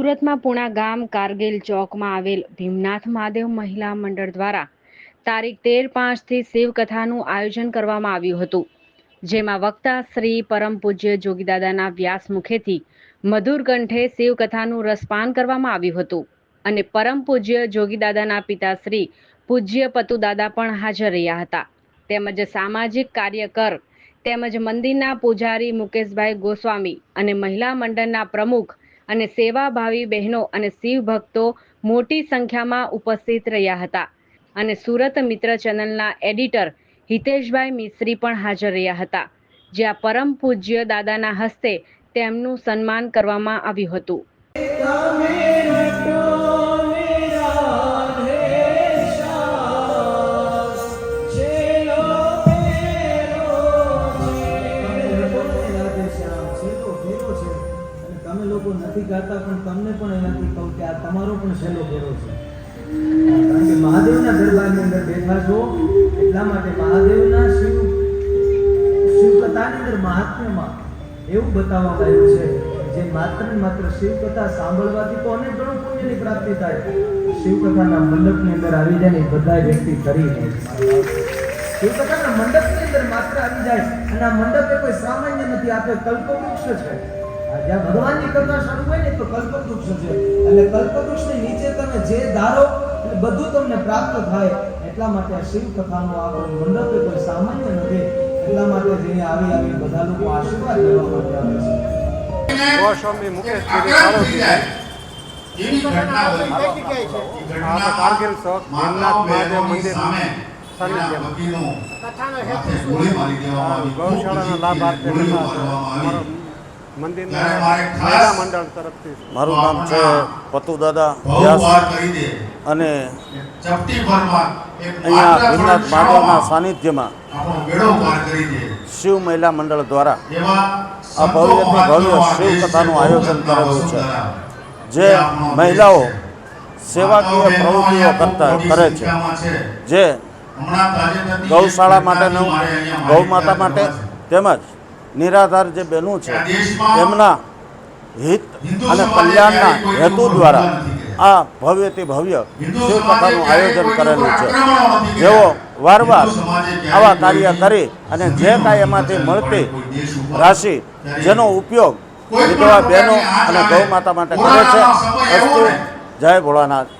સુરતમાં પુણા ગામ કારગિલ ચોકમાં આવેલ ભીમનાથ મહાદેવ મહિલા મંડળ દ્વારા તારીખ તેર પાંચથી શિવકથાનું આયોજન કરવામાં આવ્યું હતું, જેમાં વક્તા શ્રી પરમ પૂજ્ય જોગીદાદાના વ્યાસ મુખેથી મધુર કંઠે શિવકથાનું રસપાન કરવામાં આવ્યું હતું અને પરમ પૂજ્ય જોગીદાદાના પિતા શ્રી પૂજ્ય પતુદાદા પણ હાજર રહ્યા હતા. તેમજ સામાજિક કાર્યકર તેમજ મંદિરના પૂજારી મુકેશભાઈ ગોસ્વામી અને મહિલા મંડળના પ્રમુખ અને સેવાભાવી બહેનો અને શિવ ભક્તો મોટી સંખ્યામાં ઉપસ્થિત રહ્યા હતા. અને સુરત મિત્ર ચેનલના એડિટર હિતેશભાઈ મિશ્રી પણ હાજર રહ્યા હતા જ્યાં પરમ પૂજ્ય દાદાના હસ્તે તેમનું સન્માન કરવામાં આવ્યું હતું. લોકો નથી ગાતા, પણ તમને પણ એનાથી કહું કે આ તમારો પણ છેલ્લો ફેરો છે. કારણ કે મહાદેવના દરબારની અંદર બેઠા છો, એટલા માટે મહાદેવના શિવ, શિવકથાની અંદર મહાત્મ્યમાં એવું બતાવવામાં આવ્યું છે જે માત્ર ને માત્ર શિવકથા સાંભળવાથી તો અનેક ગણું પુણ્યની પ્રાપ્તિ થાય. શિવકથાના મંડપની અંદર આવી જાય ને બધા વ્યક્તિ કરી શિવકથાના મંડપની અંદર માત્ર આવી જાય અને આ મંડપ એ કોઈ સામાન્ય નથી આપણે કલ્પવૃક્ષ છે. જ્યાં ભગવાનની કથા શરૂ હોય ને તો કલ્પવૃક્ષ છે એટલે કલ્પવૃક્ષની નીચે તમે જે ધારો એટલે બધું તમને પ્રાપ્ત થાય. એટલા માટે આ શિવકથાનો આ મંડપ કોઈ સામાન્ય નથી. એટલા માટે જેને આવી આવી બધા લોકો આશીર્વાદ લેવા માટે આવે છે. ગોસ્વામી મુકેશ એવી ઘટના બની આ કારગિલ ચોક ભીમનાથ મહાદેવ મંદિર સાનિધ્યમાં. ગૌશાળાનો લાભ આપે મંદિરના મહિલા મંડળ તરફથી. મારું નામ છે પતુદાદા દાદા અને અહીંયા ભીમનાથ મહાદેવના સાનિધ્યમાં શિવ મહિલા મંડળ દ્વારા આ ભવ્યથી ભવ્ય શિવ કથાનું આયોજન કરેલું છે. જે મહિલાઓ સેવાકીય પ્રવૃત્તિઓ કરતા કરે છે. જે ગૌશાળા માટેનું ગૌ માતા માટે તેમજ નિરાધાર જે બહેનો છે એમના હિત અને કલ્યાણના હેતુ દ્વારા આ ભવ્યથી ભવ્ય શિવકથાનું આયોજન કરેલું છે. જેઓ વારવાર આવા કાર્ય કરી અને જે કાંઈ એમાંથી મળતી રાશિ જેનો ઉપયોગ વિધવા બહેનો અને ગૌ માતા માટે કરે છે. અસ્તુ. જય ભોળાનાથ.